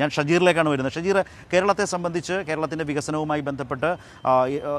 ഞാൻ ഷജീറിലേക്കാണ് വരുന്നത്. ഷജീർ കേരളത്തെ സംബന്ധിച്ച് കേരളത്തിന്റെ വികസനവുമായി ബന്ധപ്പെട്ട്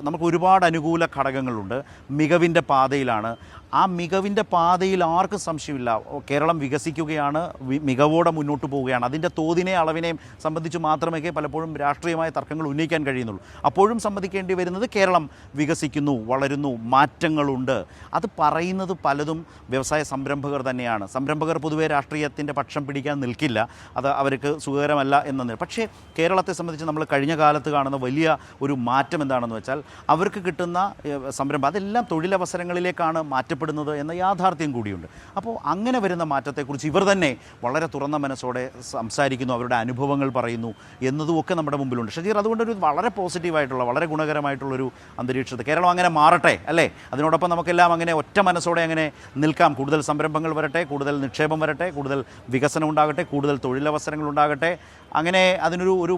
നമുക്ക് ഒരുപാട് അനുകൂല ഘടകങ്ങളുണ്ട്. മികവിന്റെ പാതയിലാണ്. ആ മികവിന്റെ പാതയിൽ ആർക്കും സംശയമില്ല. കേരളം വികസിക്കുകയാണ് മികവോടെ മുന്നോട്ട് പോവുകയാണ്. അതിന്റെ തോതിനെ അളവിനെയും സംബന്ധിച്ച് മാത്രമേ പലപ്പോഴും രാഷ്ട്രീയമായ തർക്കങ്ങൾ ഉന്നയിക്കാൻ കഴിയുന്നുള്ളൂ. അപ്പോഴും സമ്മതിക്കേണ്ടി വരുന്നത് കേരളം വികസിക്കുന്നു വളരുന്നു മാറ്റങ്ങളുണ്ട്. അത് പറയുന്നത് പലതും വ്യവസായ സംരംഭകർ തന്നെയാണ്. സംരംഭകർ പൊതുവേ രാഷ്ട്രീയത്തിന്റെ പക്ഷം പിടിക്കാൻ നിൽക്കില്ല. അത് അവർക്ക് സുഖകരമല്ല എന്ന പക്ഷേ കേരളത്തെ സംബന്ധിച്ച് നമ്മൾ കഴിഞ്ഞ കാലത്ത് കാണുന്ന വലിയ ഒരു മാറ്റം എന്താണെന്ന് വെച്ചാൽ അവർക്ക് കിട്ടുന്ന സംരംഭം അതെല്ലാം തൊഴിലവസരങ്ങളിലേക്കാണ് മാറ്റപ്പെടുന്നത് എന്ന യാഥാർത്ഥ്യം കൂടിയുണ്ട്. അപ്പോൾ അങ്ങനെ വരുന്ന മാറ്റത്തെക്കുറിച്ച് ഇവർ തന്നെ വളരെ തുറന്ന മനസ്സോടെ സംസാരിക്കുന്നു അവരുടെ അനുഭവങ്ങൾ പറയുന്നു എന്നതുമൊക്കെ നമ്മുടെ മുമ്പിലുണ്ട്. ഷജീർ അതുകൊണ്ടൊരു വളരെ പോസിറ്റീവായിട്ടുള്ള വളരെ ഗുണകരമായിട്ടുള്ളൊരു അന്തരീക്ഷത്തെ കേരളം അങ്ങനെ മാറട്ടെ അല്ലേ? അതിനോടൊപ്പം നമുക്കെല്ലാം അങ്ങനെ ഒറ്റ മനസ്സോടെ അങ്ങനെ നിൽക്കാം. കൂടുതൽ സംരംഭങ്ങൾ വരട്ടെ കൂടുതൽ നിക്ഷേപം വരട്ടെ കൂടുതൽ വികസനം ഉണ്ടാകട്ടെ കൂടുതൽ തൊഴിലവസരങ്ങൾ ഉണ്ടാകട്ടെ. അങ്ങനെ അതിനൊരു ഒരു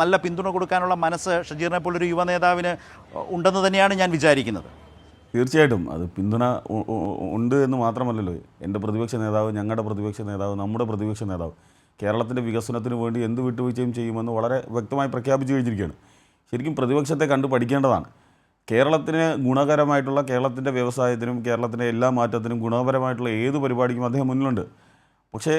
നല്ല പിന്തുണ കൊടുക്കാനുള്ള മനസ്സ് ഷജീറിനെ പോലൊരു യുവ നേതാവിന് ഉണ്ടെന്ന് തന്നെയാണ് ഞാൻ വിചാരിക്കുന്നത്. തീർച്ചയായിട്ടും അത് പിന്തുണ ഉണ്ട് എന്ന് മാത്രമല്ലല്ലോ. എന്റെ പ്രതിപക്ഷ നേതാവ് ഞങ്ങളുടെ പ്രതിപക്ഷ നേതാവ് നമ്മുടെ പ്രതിപക്ഷ നേതാവ് കേരളത്തിന്റെ വികസനത്തിന് വേണ്ടി എന്ത് വിട്ടുവീഴ്ചയും ചെയ്യുമെന്ന് വളരെ വ്യക്തമായി പ്രഖ്യാപിച്ചു കഴിഞ്ഞിരിക്കുകയാണ്. ശരിക്കും പ്രതിപക്ഷത്തെ കണ്ട് പഠിക്കേണ്ടതാണ്. കേരളത്തിന് ഗുണകരമായിട്ടുള്ള കേരളത്തിന്റെ വ്യവസായത്തിനും കേരളത്തിന്റെ എല്ലാ മാറ്റത്തിനും ഗുണപരമായിട്ടുള്ള ഏത് പരിപാടിക്കും അദ്ദേഹം മുന്നിലുണ്ട്. പക്ഷേ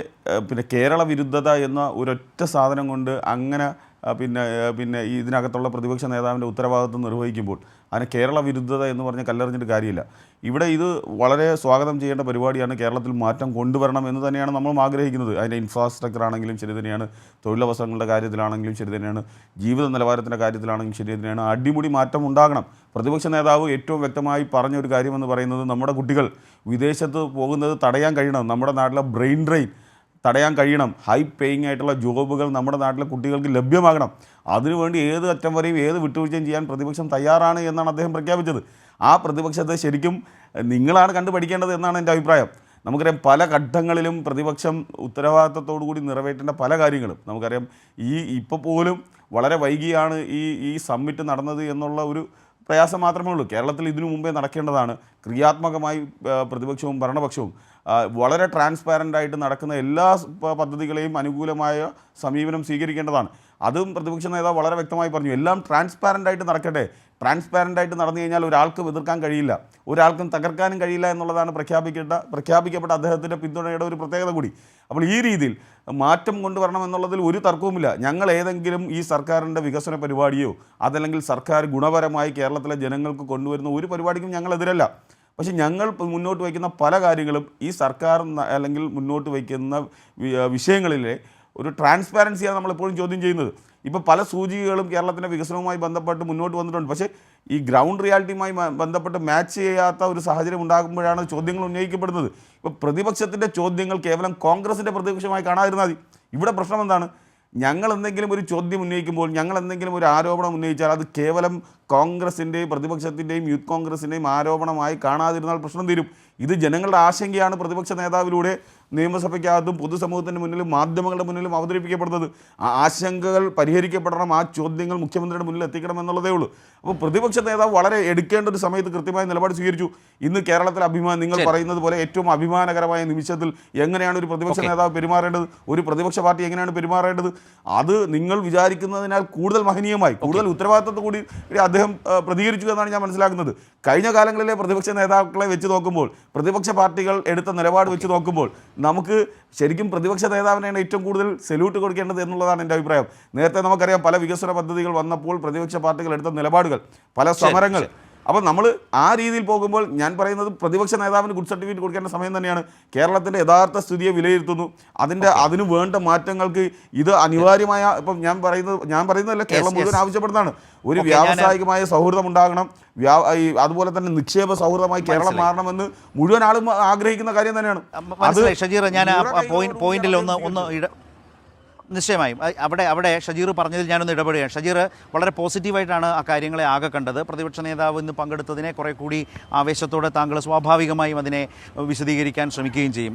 പിന്നെ കേരള വിരുദ്ധത എന്ന ഒരൊറ്റ സാധനം കൊണ്ട് അങ്ങനെ പിന്നെ പിന്നെ ഇതിനകത്തുള്ള പ്രതിപക്ഷ നേതാവിന്റെ ഉത്തരവാദിത്വം നിർവഹിക്കുമ്പോൾ അതിന് കേരള വിരുദ്ധത എന്ന് പറഞ്ഞ് കല്ലെറിഞ്ഞിട്ട് കാര്യമില്ല. ഇവിടെ ഇത് വളരെ സ്വാഗതം ചെയ്യേണ്ട പരിപാടിയാണ് കേരളത്തിൽ മാറ്റം കൊണ്ടുവരണം എന്ന് തന്നെയാണ് നമ്മളും ആഗ്രഹിക്കുന്നത്. അതിന്റെ ഇൻഫ്രാസ്ട്രക്ചർ ആണെങ്കിലും ശരി തന്നെയാണ്. തൊഴിലവസരങ്ങളുടെ കാര്യത്തിലാണെങ്കിലും ശരി തന്നെയാണ്. ജീവിത നിലവാരത്തിന്റെ കാര്യത്തിലാണെങ്കിലും ശരി തന്നെയാണ്. അടിമുടി മാറ്റം ഉണ്ടാകണം. പ്രതിപക്ഷ നേതാവ് ഏറ്റവും വ്യക്തമായി പറഞ്ഞ ഒരു കാര്യമെന്ന് പറയുന്നത് നമ്മുടെ കുട്ടികൾ വിദേശത്ത് പോകുന്നത് തടയാൻ കഴിയണം. നമ്മുടെ നാട്ടിലെ ബ്രെയിൻ ഡ്രെയിൻ തടയാൻ കഴിയണം. ഹൈ പേയിങ് ആയിട്ടുള്ള ജോബുകൾ നമ്മുടെ നാട്ടിലെ കുട്ടികൾക്ക് ലഭ്യമാകണം. അതിനുവേണ്ടി ഏത് അറ്റം വരെയും ഏത് വിട്ടുവീഴ്ചയും ചെയ്യാൻ പ്രതിപക്ഷം തയ്യാറാണ് എന്നാണ് അദ്ദേഹം പ്രഖ്യാപിച്ചത്. ആ പ്രതിപക്ഷത്തെ ശരിക്കും നിങ്ങളാണ് കണ്ടു പഠിക്കേണ്ടത് എന്നാണ് എന്റെ അഭിപ്രായം. നമുക്കറിയാം പല ഘട്ടങ്ങളിലും പ്രതിപക്ഷം ഉത്തരവാദിത്തത്തോടു കൂടി നിറവേറ്റേണ്ട പല കാര്യങ്ങളും. നമുക്കറിയാം ഈ ഇപ്പോൾ പോലും വളരെ വൈകിയാണ് ഈ ഈ സമ്മിറ്റ് നടന്നത് എന്നുള്ള ഒരു പ്രയാസം മാത്രമേ ഉള്ളൂ. കേരളത്തിൽ ഇതിനു മുമ്പേ നടക്കേണ്ടതാണ്. ക്രിയാത്മകമായി പ്രതിപക്ഷവും ഭരണപക്ഷവും വളരെ ട്രാൻസ്പാരന്റ് ആയിട്ട് നടക്കുന്ന എല്ലാ പദ്ധതികളെയും അനുകൂലമായ സമീപനം സ്വീകരിക്കേണ്ടതാണ്. അതും പ്രതിപക്ഷ നേതാവ് വളരെ വ്യക്തമായി പറഞ്ഞു എല്ലാം ട്രാൻസ്പാരന്റ് ആയിട്ട് നടക്കട്ടെ. ട്രാൻസ്പാരന്റ് ആയിട്ട് നടന്നു കഴിഞ്ഞാൽ ഒരാൾക്കും എതിർക്കാൻ കഴിയില്ല. ഒരാൾക്കും തകർക്കാനും കഴിയില്ല എന്നുള്ളതാണ് പ്രഖ്യാപിക്കേണ്ട പ്രഖ്യാപിക്കപ്പെട്ട അദ്ദേഹത്തിന്റെ പിന്തുണയുടെ ഒരു പ്രത്യേകത കൂടി. അപ്പോൾ ഈ രീതിയിൽ മാറ്റം കൊണ്ടുവരണം എന്നുള്ളതിൽ ഒരു തർക്കവുമില്ല. ഞങ്ങൾ ഏതെങ്കിലും ഈ സർക്കാരിന്റെ വികസന പരിപാടിയോ അതല്ലെങ്കിൽ സർക്കാർ ഗുണപരമായി കേരളത്തിലെ ജനങ്ങൾക്ക് കൊണ്ടുവരുന്ന ഒരു പരിപാടിക്കും ഞങ്ങൾ എതിരല്ല. പക്ഷെ ഞങ്ങൾ മുന്നോട്ട് വയ്ക്കുന്ന പല കാര്യങ്ങളും ഈ സർക്കാർ അല്ലെങ്കിൽ മുന്നോട്ട് വയ്ക്കുന്ന വിഷയങ്ങളിലെ ഒരു ട്രാൻസ്പാരൻസിയാണ് നമ്മളെപ്പോഴും ചോദ്യം ചെയ്യുന്നത്. ഇപ്പോൾ പല സൂചികകളും കേരളത്തിന്റെ വികസനവുമായി ബന്ധപ്പെട്ട് മുന്നോട്ട് വന്നിട്ടുണ്ട്. പക്ഷേ ഈ ഗ്രൗണ്ട് റിയാലിറ്റിയുമായി ബന്ധപ്പെട്ട് മാച്ച് ചെയ്യാത്ത ഒരു സാഹചര്യം ഉണ്ടാകുമ്പോഴാണ് ചോദ്യങ്ങൾ ഉന്നയിക്കപ്പെടുന്നത്. ഇപ്പോൾ പ്രതിപക്ഷത്തിന്റെ ചോദ്യങ്ങൾ കേവലം കോൺഗ്രസിന്റെ പ്രതിപക്ഷമായി കാണാതിരുന്നാൽ മതി. ഇവിടെ പ്രശ്നം എന്താണ്? ഞങ്ങൾ എന്തെങ്കിലും ഒരു ചോദ്യം ഉന്നയിക്കുമ്പോൾ ഞങ്ങൾ എന്തെങ്കിലും ഒരു ആരോപണം ഉന്നയിച്ചാൽ അത് കേവലം കോൺഗ്രസിന്റെയും പ്രതിപക്ഷത്തിന്റെയും യൂത്ത് കോൺഗ്രസിന്റെയും ആരോപണമായി കാണാതിരുന്നാൽ പ്രശ്നം തീരും. ഇത് ജനങ്ങളുടെ ആശങ്കയാണ് പ്രതിപക്ഷ നേതാവിലൂടെ നിയമസഭയ്ക്കകത്തും പൊതുസമൂഹത്തിന്റെ മുന്നിലും മാധ്യമങ്ങളുടെ മുന്നിലും അവതരിപ്പിക്കപ്പെടുന്നത്. ആ ആശങ്കകൾ പരിഹരിക്കപ്പെടണം ആ ചോദ്യങ്ങൾ മുഖ്യമന്ത്രിയുടെ മുന്നിൽ എത്തിക്കണം എന്നുള്ളതേ ഉള്ളൂ. അപ്പോൾ പ്രതിപക്ഷ നേതാവ് വളരെ എടുക്കേണ്ട ഒരു സമയത്ത് കൃത്യമായി നിലപാട് സ്വീകരിച്ചു. ഇന്ന് കേരളത്തിൽ അഭിമാനം നിങ്ങൾ പറയുന്നത് പോലെ ഏറ്റവും അഭിമാനകരമായ നിമിഷത്തിൽ എങ്ങനെയാണ് ഒരു പ്രതിപക്ഷ നേതാവ് പെരുമാറേണ്ടത്? ഒരു പ്രതിപക്ഷ പാർട്ടി എങ്ങനെയാണ് പെരുമാറേണ്ടത്? അത് നിങ്ങൾ വിചാരിക്കുന്നതിനാൽ കൂടുതൽ മഹനീയമായി കൂടുതൽ ഉത്തരവാദിത്തത്തോടു കൂടി അദ്ദേഹം പ്രതികരിച്ചു എന്നാണ് ഞാൻ മനസ്സിലാക്കുന്നത്. കഴിഞ്ഞ കാലങ്ങളിലെ പ്രതിപക്ഷ നേതാക്കളെ വെച്ച് നോക്കുമ്പോൾ പ്രതിപക്ഷ പാർട്ടികൾ എടുത്ത നിലപാട് വെച്ച് നോക്കുമ്പോൾ നമുക്ക് ശരിക്കും പ്രതിപക്ഷ നേതാവിനെയാണ് ഏറ്റവും കൂടുതൽ സല്യൂട്ട് കൊടുക്കേണ്ടത് എന്നുള്ളതാണ് എന്റെ അഭിപ്രായം. നേരത്തെ നമുക്കറിയാം പല വികസന പദ്ധതികൾ വന്നപ്പോൾ പ്രതിപക്ഷ പാർട്ടികൾ എടുത്ത നിലപാടുകൾ പല സമരങ്ങൾ അപ്പോൾ നമ്മൾ ആ രീതിയിൽ പോകുമ്പോൾ ഞാൻ പറയുന്നത് പ്രതിപക്ഷ നേതാവിന് ഗുഡ് സർട്ടിഫിക്കറ്റ് കൊടുക്കേണ്ട സമയം തന്നെയാണ്. കേരളത്തിന്റെ യഥാർത്ഥ സ്ഥിതിയെ വിലയിരുത്തുന്നു. അതിന്റെ അതിന് വേണ്ട മാറ്റങ്ങൾക്ക് ഇത് അനിവാര്യമായ ഇപ്പം ഞാൻ പറയുന്നത് ഞാൻ പറയുന്നതല്ല കേരളം. മുഴുവൻ ആവശ്യപ്പെടുന്നതാണ്. ഒരു വ്യാവസായികമായ സൗഹൃദം ഉണ്ടാകണം. വ്യാ അതുപോലെ തന്നെ നിക്ഷേപ സൗഹൃദമായി കേരളം മാറണമെന്ന് മുഴുവൻ ആളും ആഗ്രഹിക്കുന്ന കാര്യം തന്നെയാണ്. അത് ഷജീർ ഞാൻ പോയിന്റിൽ ഒന്ന് ഒന്ന് നിശ്ചയമായും. അവിടെ അവിടെ ഷജീർ പറഞ്ഞതിൽ ഞാനൊന്ന് ഇടപെടുകയാണ്. ഷജീർ വളരെ പോസിറ്റീവായിട്ടാണ് ആ കാര്യങ്ങളെ ആകെ കണ്ടത്. പ്രതിപക്ഷ നേതാവ് ഇന്ന് പങ്കെടുത്തതിനെ കുറെ കൂടി ആവേശത്തോടെ താങ്കൾ സ്വാഭാവികമായും അതിനെ വിശദീകരിക്കാൻ ശ്രമിക്കുകയും ചെയ്യും.